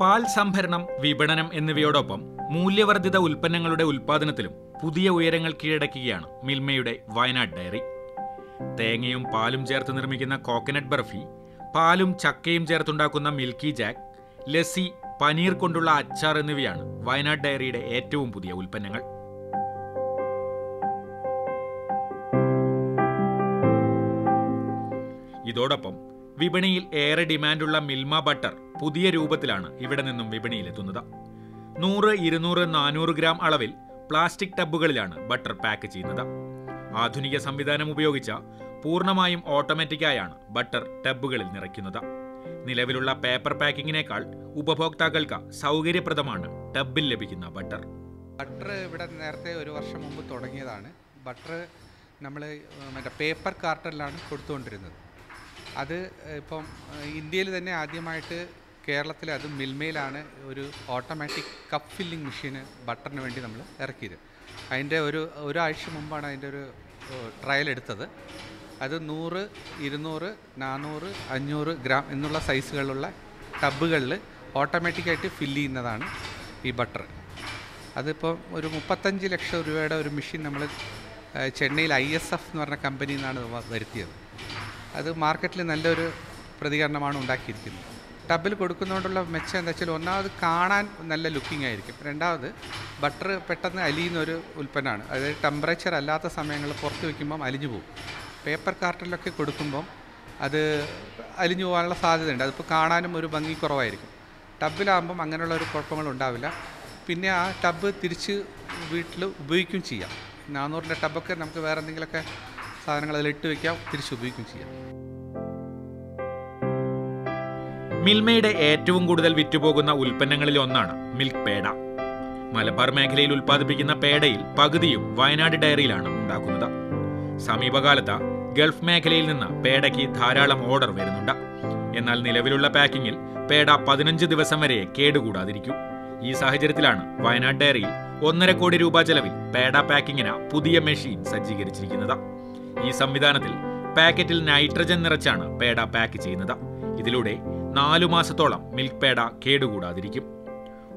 പാൽ സംഭരണം വിപണനം എന്നിവയോടൊപ്പം മൂല്യവർദ്ധിത ഉൽപ്പന്നങ്ങളുടെ ഉൽപ്പാദനത്തിലും പുതിയ ഉയരങ്ങൾ കീഴടക്കുകയാണ് മിൽമയുടെ വയനാട് ഡയറി. തേങ്ങയും പാലും ചേർത്ത് നിർമ്മിക്കുന്ന കോക്കനട്ട് ബർഫി പാലും ചക്കയും ചേർത്തുണ്ടാക്കുന്ന മിൽക്കി ജാക്ക് ലസ്സി പനീർ കൊണ്ടുള്ള അച്ചാർ എന്നിവയാണ് വയനാട് ഡയറിയുടെ ഏറ്റവും പുതിയ ഉൽപ്പന്നങ്ങൾ. ഇതോടൊപ്പം വിപണിയിൽ ഏറെ ഡിമാൻഡുള്ള മിൽമ ബട്ടർ പുതിയ രൂപത്തിലാണ് ഇവിടെ നിന്നും വിപണിയിലെത്തുന്നത്. നൂറ് ഇരുന്നൂറ് നാനൂറ് ഗ്രാം അളവിൽ പ്ലാസ്റ്റിക് ടബുകളിലാണ് ബട്ടർ പാക്ക് ചെയ്യുന്നത്. ആധുനിക സംവിധാനം ഉപയോഗിച്ച പൂർണമായും ഓട്ടോമാറ്റിക്കായാണ് ബട്ടർ ടബുകളിൽ നിറയ്ക്കുന്നത്. നിലവിലുള്ള പേപ്പർ പാക്കിങ്ങിനേക്കാൾ ഉപഭോക്താക്കൾക്ക് സൗകര്യപ്രദമാണ് ടബിൽ ലഭിക്കുന്ന ബട്ടർ. ബട്ടർ ഇവിടെ നേരത്തെ ഒരു വർഷം മുമ്പ് തുടങ്ങിയതാണ്. ബട്ടർ നമ്മൾ മറ്റേ പേപ്പർ കാർട്ടറിലാണ് കൊടുത്തുകൊണ്ടിരുന്നത്. അത് ഇപ്പം ഇന്ത്യയിൽ തന്നെ ആദ്യമായിട്ട് കേരളത്തിൽ അത് മിൽമയിലാണ് ഒരു ഓട്ടോമാറ്റിക് കപ്പ് ഫില്ലിംഗ് മെഷീന് ബട്ടറിന് വേണ്ടി നമ്മൾ ഇറക്കിയത്. അതിന്റെ ഒരു ഒരാഴ്ച മുമ്പാണ് അതിന്റെ ഒരു ട്രയൽ എടുത്തത്. അത് നൂറ് ഇരുന്നൂറ് നാനൂറ് അഞ്ഞൂറ് ഗ്രാം എന്നുള്ള സൈസുകളുള്ള ടബുകളിൽ ഓട്ടോമാറ്റിക്കായിട്ട് ഫില്ല് ചെയ്യുന്നതാണ് ഈ ബട്ടർ അതിപ്പോൾ ഒരു മുപ്പത്തഞ്ച് ലക്ഷം രൂപയുടെ ഒരു മെഷീൻ നമ്മൾ ചെന്നൈയിൽ ഐ എസ് എഫ് എന്ന് പറഞ്ഞ കമ്പനിയിൽ നിന്നാണ് വരുത്തിയത്. അത് മാർക്കറ്റിൽ നല്ലൊരു പ്രതികരണമാണ് ഉണ്ടാക്കിയിരിക്കുന്നത്. ടബിൽ കൊടുക്കുന്നതുകൊണ്ടുള്ള മെച്ചം എന്താ വെച്ചാൽ ഒന്നാമത് കാണാൻ നല്ല ലുക്കിംഗ് ആയിരിക്കും. രണ്ടാമത് ബട്ടർ പെട്ടെന്ന് അലിയുന്ന ഒരു ഉൽപ്പന്നമാണ്. അതായത് ടെമ്പറേച്ചർ അല്ലാത്ത സമയങ്ങളിൽ പുറത്ത് വയ്ക്കുമ്പം അലിഞ്ഞു പോകും. പേപ്പർ കാർട്ടിലൊക്കെ കൊടുക്കുമ്പം അത് അലിഞ്ഞു പോകാനുള്ള സാധ്യതയുണ്ട്. അതിപ്പോൾ കാണാനും ഒരു ഭംഗി കുറവായിരിക്കും. ടബിലാകുമ്പം അങ്ങനെയുള്ള ഒരു കുഴപ്പങ്ങൾ ഉണ്ടാവില്ല. പിന്നെ ആ ടബ് തിരിച്ച് വീട്ടിൽ ഉപയോഗിക്കുകയും ചെയ്യാം. നാനൂറിന്റെ ടബൊക്കെ നമുക്ക് വേറെ എന്തെങ്കിലുമൊക്കെ സാധനങ്ങൾ അതിലിട്ട് വയ്ക്കാം തിരിച്ച് ഉപയോഗിക്കുകയും ചെയ്യാം. മിൽമയുടെ ഏറ്റവും കൂടുതൽ വിറ്റുപോകുന്ന ഉൽപ്പന്നങ്ങളിൽ ഒന്നാണ് മിൽക്ക് പേട. മലബാർ മേഖലയിൽ ഉൽപ്പാദിപ്പിക്കുന്ന പേടയിൽ പകുതിയും വയനാട് ഡയറിയിലാണ് ഉണ്ടാക്കുന്നത്. സമീപകാലത്ത് ഗൾഫ് മേഖലയിൽ നിന്ന് പേടയ്ക്ക് ധാരാളം ഓർഡർ വരുന്നുണ്ട്. എന്നാൽ നിലവിലുള്ള പാക്കിങ്ങിൽ പേട പതിനഞ്ച് ദിവസം വരെ കേടുകൂടാതിരിക്കും. ഈ സാഹചര്യത്തിലാണ് വയനാട് ഡയറിയിൽ ഒന്നര കോടി രൂപ ചെലവിൽ പേട പാക്കിങ്ങിന് പുതിയ മെഷീൻ സജ്ജീകരിച്ചിരിക്കുന്നത്. ഈ സംവിധാനത്തിൽ പാക്കറ്റിൽ നൈട്രജൻ നിറച്ചാണ് പേട പാക്ക് ചെയ്യുന്നത്. ഇതിലൂടെ നാലു മാസത്തോളം മിൽക്ക് പേട കേടുകൂടാതിരിക്കും.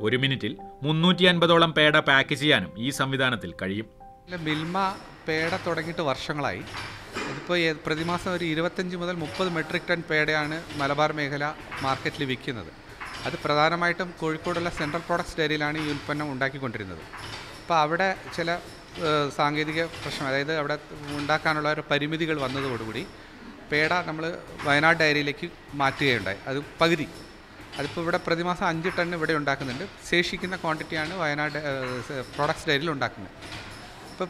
ഒരു മിനിറ്റിൽ മുന്നൂറ്റി അൻപതോളം പേട പാക്ക് ചെയ്യാനും ഈ സംവിധാനത്തിൽ കഴിയും. മിൽമ പേട തുടങ്ങിയിട്ട് വർഷങ്ങളായി. ഇതിപ്പോൾ പ്രതിമാസം ഒരു ഇരുപത്തഞ്ച് മുതൽ മുപ്പത് മെട്രിക് ടൺ പേടയാണ് മലബാർ മേഖല മാർക്കറ്റിൽ വിൽക്കുന്നത്. അത് പ്രധാനമായിട്ടും കോഴിക്കോടുള്ള സെൻട്രൽ പ്രോഡക്ട്സ് ഡയറിയിലാണ് ഈ ഉൽപ്പന്നം ഉണ്ടാക്കിക്കൊണ്ടിരുന്നത്. അപ്പോൾ അവിടെ ചില സാങ്കേതിക പ്രശ്നം അതായത് അവിടെ ഉണ്ടാക്കാനുള്ള ഒരു പരിമിതികൾ വന്നതോടുകൂടി പേട നമ്മൾ വയനാട് ഡയറിയിലേക്ക് മാറ്റുകയുണ്ടായി. അത് പകുതി. അതിപ്പോൾ ഇവിടെ പ്രതിമാസം അഞ്ച് ടൺ ഇവിടെ ഉണ്ടാക്കുന്നുണ്ട്. ശേഷിക്കുന്ന ക്വാണ്ടിറ്റിയാണ് വയനാട് പ്രോഡക്ട്സ് ഡയറിയിൽ ഉണ്ടാക്കുന്നത്. ഇപ്പോൾ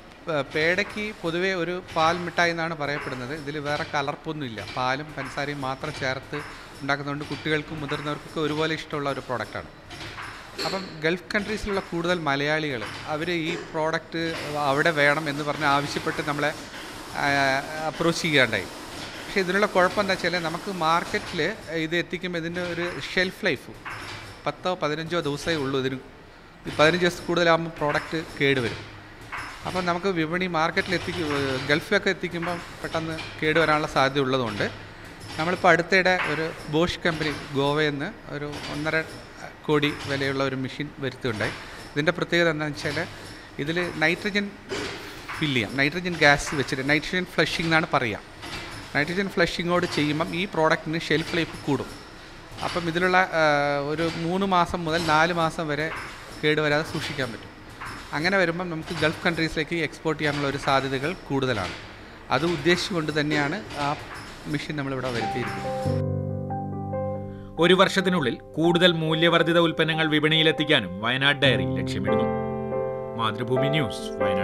പേടയ്ക്ക് പൊതുവേ ഒരു പാൽ മിഠായി എന്നാണ് പറയപ്പെടുന്നത്. ഇതിൽ വേറെ കലർപ്പൊന്നുമില്ല. പാലും പഞ്ചസാരയും മാത്രം ചേർത്ത് ഉണ്ടാക്കുന്നതുകൊണ്ട് കുട്ടികൾക്കും മുതിർന്നവർക്കൊക്കെ ഒരുപോലെ ഇഷ്ടമുള്ള ഒരു പ്രോഡക്റ്റാണ്. അപ്പം ഗൾഫ് കൺട്രീസിലുള്ള കൂടുതൽ മലയാളികൾ അവർ ഈ പ്രോഡക്റ്റ് അവിടെ വേണം എന്ന് പറഞ്ഞ് ആവശ്യപ്പെട്ട് നമ്മളെ അപ്രോച്ച് ചെയ്യാണ്ടായി. പക്ഷേ ഇതിനുള്ള കുഴപ്പം എന്താ വെച്ചാൽ നമുക്ക് മാർക്കറ്റിൽ ഇത് എത്തിക്കുമ്പോൾ ഇതിന്റെ ഒരു ഷെൽഫ് ലൈഫ് പത്തോ പതിനഞ്ചോ ദിവസമേ ഉള്ളൂ ഇതിന്. പതിനഞ്ച് ദിവസം കൂടുതലാകുമ്പോൾ പ്രോഡക്റ്റ് കേടുവരും അപ്പം നമുക്ക് വിപണി മാർക്കറ്റിൽ എത്തി ഗൾഫിലൊക്കെ എത്തിക്കുമ്പോൾ പെട്ടെന്ന് കേടുവരാനുള്ള സാധ്യത ഉള്ളതുകൊണ്ട് നമ്മളിപ്പോൾ അടുത്തിടെ ഒരു ബോഷ് കമ്പനി ഗോവയിൽ നിന്ന് ഒരു ഒന്നര കോടി വിലയുള്ള ഒരു മെഷീൻ വരുത്തുകയുണ്ടായി. ഇതിന്റെ പ്രത്യേകത എന്താണെന്ന് വെച്ചാൽ ഇതിൽ നൈട്രജൻ ഫില്ല് ചെയ്യാം. നൈട്രജൻ ഗ്യാസ് വെച്ചിട്ട് നൈട്രജൻ ഫ്ലഷിംഗ് എന്നാണ് പറയുക. നൈട്രജൻ ഫ്ലഷിങ്ങോട് ചെയ്യുമ്പം ഈ പ്രോഡക്റ്റിന് ഷെൽഫ് ലൈഫ് കൂടും. അപ്പം ഇതിലുള്ള ഒരു മൂന്ന് മാസം മുതൽ നാല് മാസം വരെ കേടുവരാതെ സൂക്ഷിക്കാൻ പറ്റും. അങ്ങനെ വരുമ്പം നമുക്ക് ഗൾഫ് കൺട്രീസിലേക്ക് എക്സ്പോർട്ട് ചെയ്യാനുള്ള ഒരു സാധ്യതകൾ കൂടുതലാണ്. അത് ഉദ്ദേശിച്ചുകൊണ്ട് തന്നെയാണ് ആ മെഷീൻ നമ്മളിവിടെ വരുത്തിയിരിക്കുന്നത്. ഒരു വർഷത്തിനുള്ളിൽ കൂടുതൽ മൂല്യവർദ്ധിത ഉൽപ്പന്നങ്ങൾ വിപണിയിലെത്തിക്കാനും വയനാട് ഡയറി ലക്ഷ്യമിടുന്നു. മാതൃഭൂമി ന്യൂസ് വയനാട്.